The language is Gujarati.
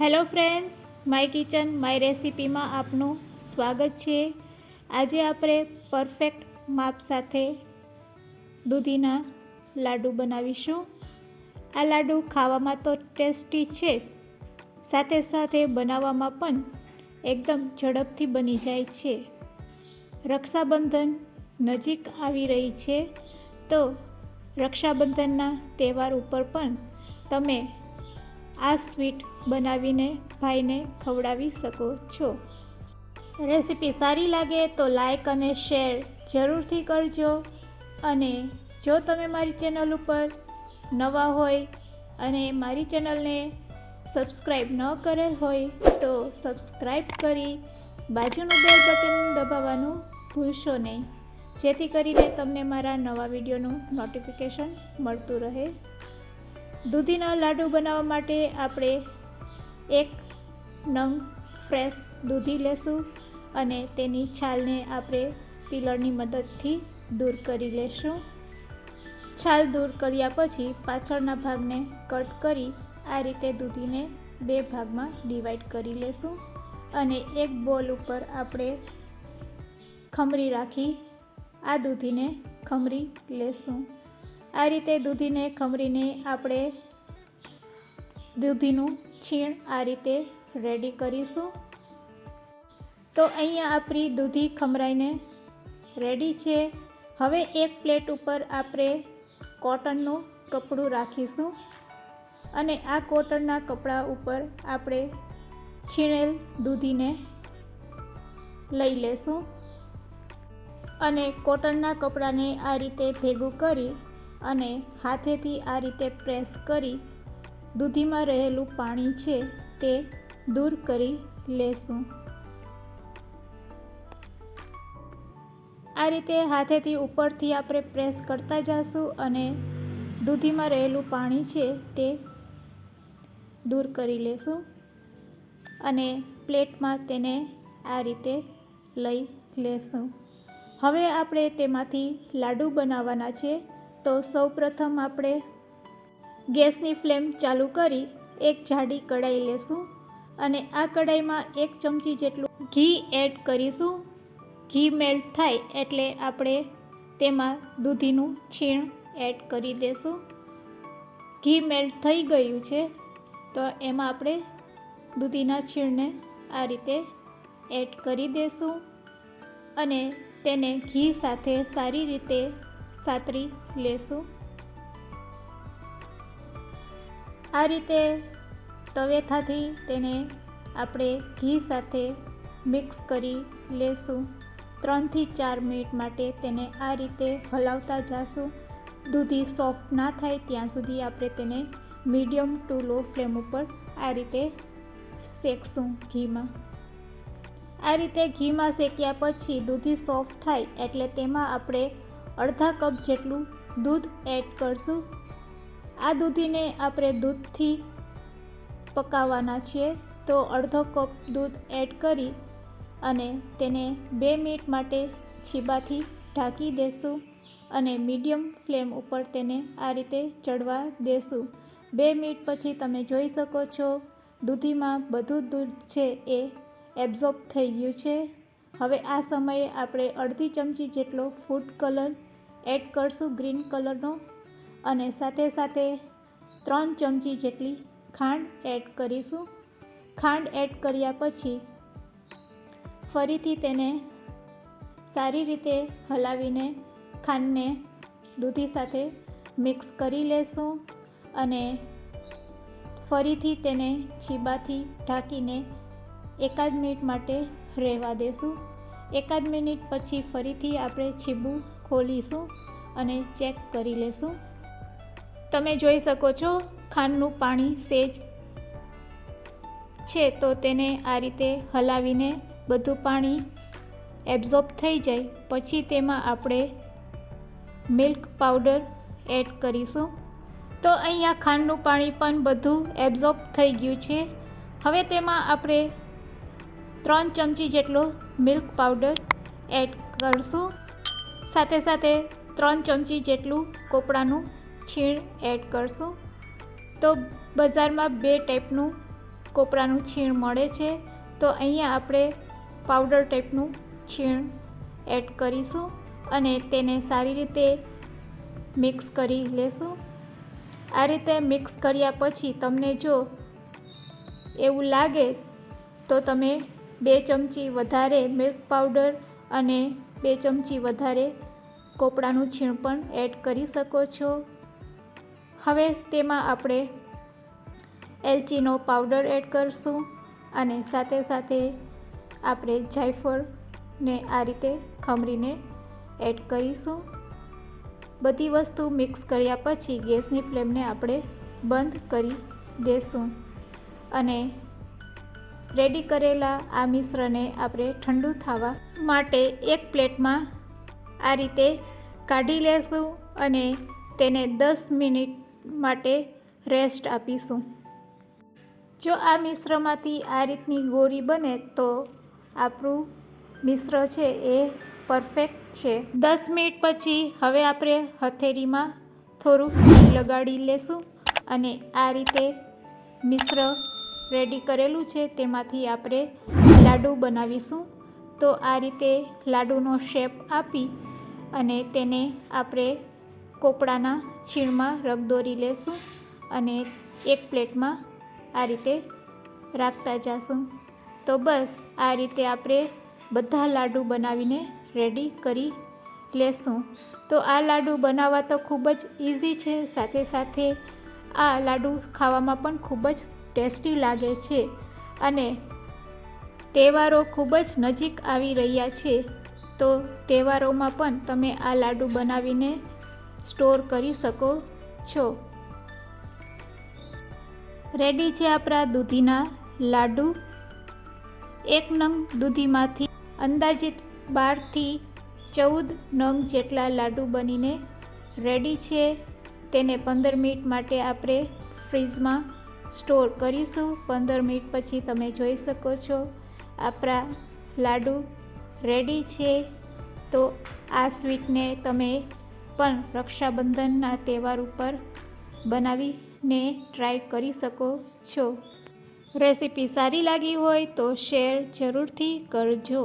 Hello friends, my kitchen, my રેસિપીમાં આપનું સ્વાગત છે. આજે આપણે પરફેક્ટ માપ સાથે દૂધીના લાડુ બનાવીશું. આ લાડુ ખાવામાં તો ટેસ્ટી છે, સાથે સાથે બનાવવામાં પણ એકદમ ઝડપથી બની જાય છે. રક્ષાબંધન નજીક આવી રહી છે, તો રક્ષાબંધનના તહેવાર ઉપર પણ તમે આ સ્વીટ બનાવીને ભાઈને ખવડાવી શકો છો. રેસીપી સારી લાગે તો લાઈક અને શેર જરૂરથી કરજો. અને જો તમે મારી ચેનલ ઉપર નવા હોય અને મારી ચેનલને સબસ્ક્રાઈબ ન કરેલ હોય તો સબસ્ક્રાઈબ કરી બાજુનું બેલ બટન દબાવવાનું ભૂલશો નહીં. જેથી કરીને તમને મારા નવા વિડીયોનું નોટિફિકેશન મળતું રહે. દૂધીના લાડુ બનાવવા માટે આપણે એક નંગ ફ્રેશ દૂધી લેશું અને તેની છાલને આપણે પીલરની મદદથી દૂર કરી લેશું. છાલ દૂર કર્યા પછી પાછળના ભાગને કટ કરી આ રીતે દૂધીને બે ભાગમાં ડિવાઈડ કરી લેશું અને એક બોલ ઉપર આપણે ખમરી રાખી આ દૂધીને ખમરી લેશું. આ રીતે દૂધીને ખમરીને આપણે દૂધીનું છીણ આ રીતે રેડી કરીશું. તો અહીંયા આપણી દૂધી ખમરાઈને રેડી છે. હવે એક પ્લેટ ઉપર આપણે કોટનનું કપડું રાખીશું. અને આ કોટનના કપડા ઉપર આપણે છીણેલ દૂધીને લઈ લેશું. અને કોટનના કપડાને આ રીતે ભેગું કરી અને હાથેથી આ રીતે પ્રેસ કરી દૂધીમાં રહેલું પાણી છે તે દૂર કરી લેશું. આ રીતે હાથેથી ઉપરથી આપણે પ્રેસ કરતા જઈશું અને દૂધીમાં રહેલું પાણી છે તે દૂર કરી લેશું અને પ્લેટમાં તેને આ રીતે લઈ લેશું. હવે આપણે તેમાંથી લાડુ બનાવવાના છે. તો સૌપ્રથમ આપણે ગેસની ફ્લેમ ચાલુ કરી એક જાડી કઢાઈ લેશું અને આ કઢાઈમાં એક ચમચી જેટલું ઘી એડ કરીશું. ઘી મેલ્ટ થાય એટલે આપણે તેમાં દૂધીનું છીણ એડ કરી દેશું. ઘી મેલ્ટ થઈ ગયું છે તો એમાં આપણે દૂધીના છીણને આ રીતે એડ કરી દેશું અને તેને ઘી સાથે સારી રીતે સાતરી લેશું. આ રીતે તવેથાથી તેને આપણે ઘી સાથે મિક્સ કરી લેશું. ત્રણથી ચાર મિનિટ માટે તેને આ રીતે હલાવતા જાશું. દૂધી સોફ્ટ ના થાય ત્યાં સુધી આપણે તેને મીડિયમ ટુ લો ફ્લેમ ઉપર આ રીતે શેકશું ઘીમાં. આ રીતે ઘીમાં શેક્યા પછી દૂધી સોફ્ટ થાય એટલે તેમાં આપણે અડધા કપ જેટલું દૂધ એડ કરશું. આ દૂધીને આપણે દૂધથી પકાવવાના છીએ. તો અડધો કપ દૂધ એડ કરી અને તેને બે મિનિટ માટે છીબાથી ઢાંકી દેશું અને મીડિયમ ફ્લેમ ઉપર તેને આ રીતે ચડવા દેશું. બે મિનિટ પછી તમે જોઈ શકો છો, દૂધીમાં બધું દૂધ છે એ એબ્ઝોર્બ થઈ ગયું છે. હવે આ સમયે આપણે અડધી ચમચી જેટલો ફૂડ કલર એડ કરશું, ગ્રીન કલરનો. અને સાથે સાથે ત્રણ ચમચી જેટલી ખાંડ એડ કરીશું. ખાંડ એડ કર્યા પછી ફરીથી તેને સારી રીતે હલાવીને ખાંડને દૂધી સાથે મિક્સ કરી લેશું અને ફરીથી તેને છીબાથી ઢાંકીને એકાદ મિનિટ માટે રહેવા દેશું. એકાદ મિનિટ પછી ફરીથી આપણે છીબું ખોલીશું અને ચેક કરી લેશું. તમે જોઈ શકો છો, ખાંડનું પાણી સેજ છે, તો તેને આ રીતે હલાવીને બધું પાણી એબ્ઝોર્બ થઈ જાય. પછી તેમાં આપણે મિલ્ક પાવડર એડ કરીશું. તો અહીંયા ખાંડનું પાણી પણ બધું એબ્ઝોર્બ થઈ ગયું છે. હવે તેમાં આપણે ત્રણ ચમચી જેટલો મિલ્ક પાવડર એડ કરશું. સાથે સાથે ત્રણ ચમચી જેટલું કોપડાનું છીણ એડ કરશું. તો બજારમાં બે ટાઈપનું કોપરાનું છીણ મળે છે. તો અહીંયા આપણે પાવડર ટાઈપનું છીણ એડ કરીશું અને તેને સારી રીતે મિક્સ કરી લેશું. આ રીતે મિક્સ કર્યા પછી તમને જો એવું લાગે તો તમે બે ચમચી વધારે મિલ્ક પાવડર અને બે ચમચી વધારે કોપરાનું છીણ પણ એડ કરી શકો છો. હવે તેમાં આપણે એલચીનો પાવડર એડ કરશું અને સાથે સાથે આપણે જાયફળને આ રીતે ખમરીને એડ કરીશું. બધી વસ્તુ મિક્સ કર્યા પછી ગેસની ફ્લેમને આપણે બંધ કરી દેશું અને રેડી કરેલા આ મિશ્રને આપણે ઠંડુ થવા માટે એક પ્લેટમાં આ રીતે કાઢી લેશું અને તેને દસ મિનિટ માટે રેસ્ટ આપીશું. જો આ મિશ્રમાંથી આ રીતની ગોળી બને તો આપણું મિશ્ર છે એ પરફેક્ટ છે. દસ મિનિટ પછી હવે આપણે હથેળીમાં થોડુંક ઘી લગાડી લેશું અને આ રીતે મિશ્ર રેડી કરેલું છે તેમાંથી આપણે લાડુ બનાવીશું. તો આ રીતે લાડુનો શેપ આપી અને તેને આપણે કોપડાના છીણમાં રગદોરી લેશું અને એક પ્લેટમાં આ રીતે રાખતા જાશું. તો બસ, આ રીતે આપણે બધા લાડુ બનાવીને રેડી કરી લેશું. તો આ લાડુ બનાવવા તો ખૂબ જ ઇઝી છે, સાથે સાથે આ લાડુ ખાવામાં પણ ખૂબ જ ટેસ્ટી લાગે છે અને તહેવારો ખૂબ જ નજીક આવી રહ્યા છે. તો તહેવારોમાં પણ તમે આ લાડુ બનાવીને સ્ટોર કરી શકો છો. રેડી છે આપણા દૂધીના લાડુ. એક નંગ દૂધીમાંથી અંદાજિત બારથી ચૌદ નંગ જેટલા લાડુ બનીને રેડી છે. તેને પંદર મિનિટ માટે આપણે ફ્રીજમાં સ્ટોર કરીશું. પંદર મિનિટ પછી તમે જોઈ શકો છો આપણા લાડુ રેડી છે. તો આ સ્વીટને તમે પણ રક્ષાબંધનના તહેવાર ઉપર બનાવીને ટ્રાય કરી શકો છો. રેસીપી સારી લાગી હોય તો શેર જરૂરથી કરજો.